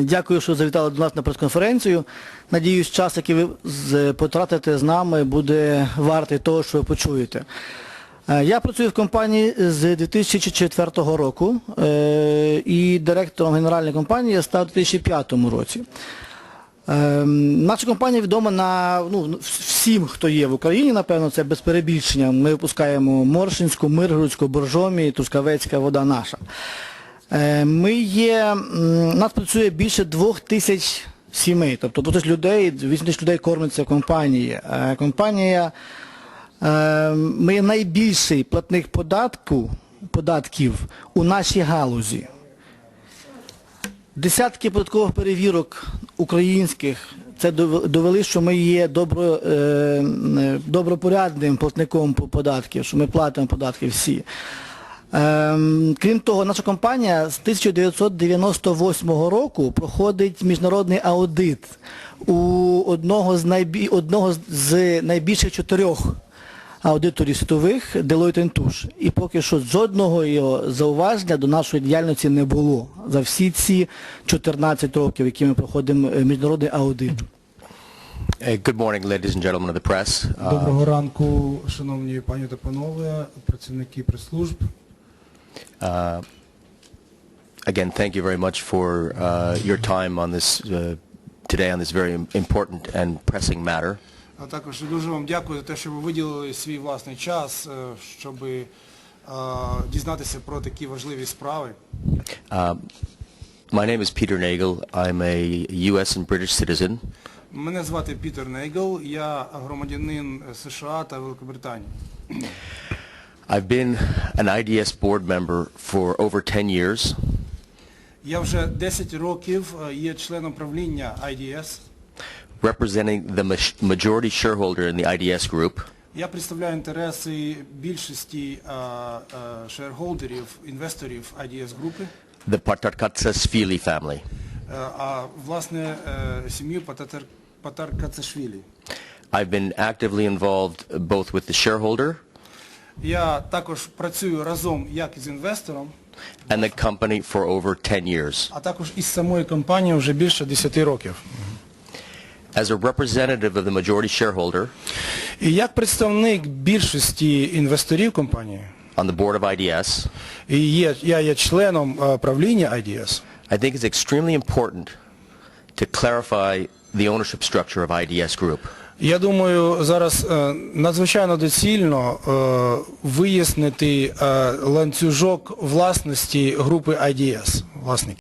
Е, Дякую, що завітали до нас на прес-конференцію. Надіюсь, час, який ви потратите з нами, буде вартий того, що ви почуєте. Е, Я працюю в компанії з 2004 року е, і директором генеральної компанії я став у 2005 році. Ем, Наша компанія відома на ну, всім, хто є в Україні, напевно, це без перебільшення. Ми випускаємо Моршинську, Миргородську, Боржомі, Трускавецька вода наша. Е, Ми є, нас працює більше двох тисяч сімей, тобто двох тисяч людей, 8 тисяч людей кормиться компанії. Е, Компанія, е, ми є найбільший платник податку, податків у нашій галузі. Десятки податкових перевірок українських це довели, що ми є добро, добропорядним платником податків, що ми платимо податки всі. Ем, крім того, наша компанія з 1998 року проходить міжнародний аудит у одного з, найбі, одного з найбільших чотирьох аудиторів світових Deloitte Touche. І поки що жодного його зауваження до нашої діяльності не було за всі ці 14 років, які ми проходимо е, міжнародний аудит. Uh, Good morning, ladies and gentlemen of the press. Uh, Доброго ранку, шановні пані та панове, працівники прес-служб. uh, Again, thank you very much for uh, your time on this, uh, today on this very important and pressing matter. А також дуже вам дякую за те, що ви виділили свій власний час, щоб дізнатися про такі важливі справи. Um, My name is Peter Nagel. I'm a U.S. and British citizen. Мене звати Пітер Нейгл, я громадянин США та Великобританії. I've been an IDS board member for over 10 years. Я вже 10 років е, є членом правління IDS. representing the maj- majority shareholder in the IDS group, Я представляю інтереси більшості е, е, шерхолдерів, інвесторів IDS групи, the Patarkatsasvili family. е, а власне е, сім'ю Пататар- Патаркацашвілі. I've been actively involved both with the shareholder Я також працюю разом як із інвестором, and the company for over 10 years. а також із самою компанією вже більше 10 років. As a representative of the majority shareholder І як представник більшості інвесторів компанії, on the board of IDS, і є, я є членом е, правління IDS, I think it's extremely important to clarify the ownership structure of IDS Group. Я думаю, зараз е, надзвичайно доцільно е, вияснити е, ланцюжок власності групи IDS, власників.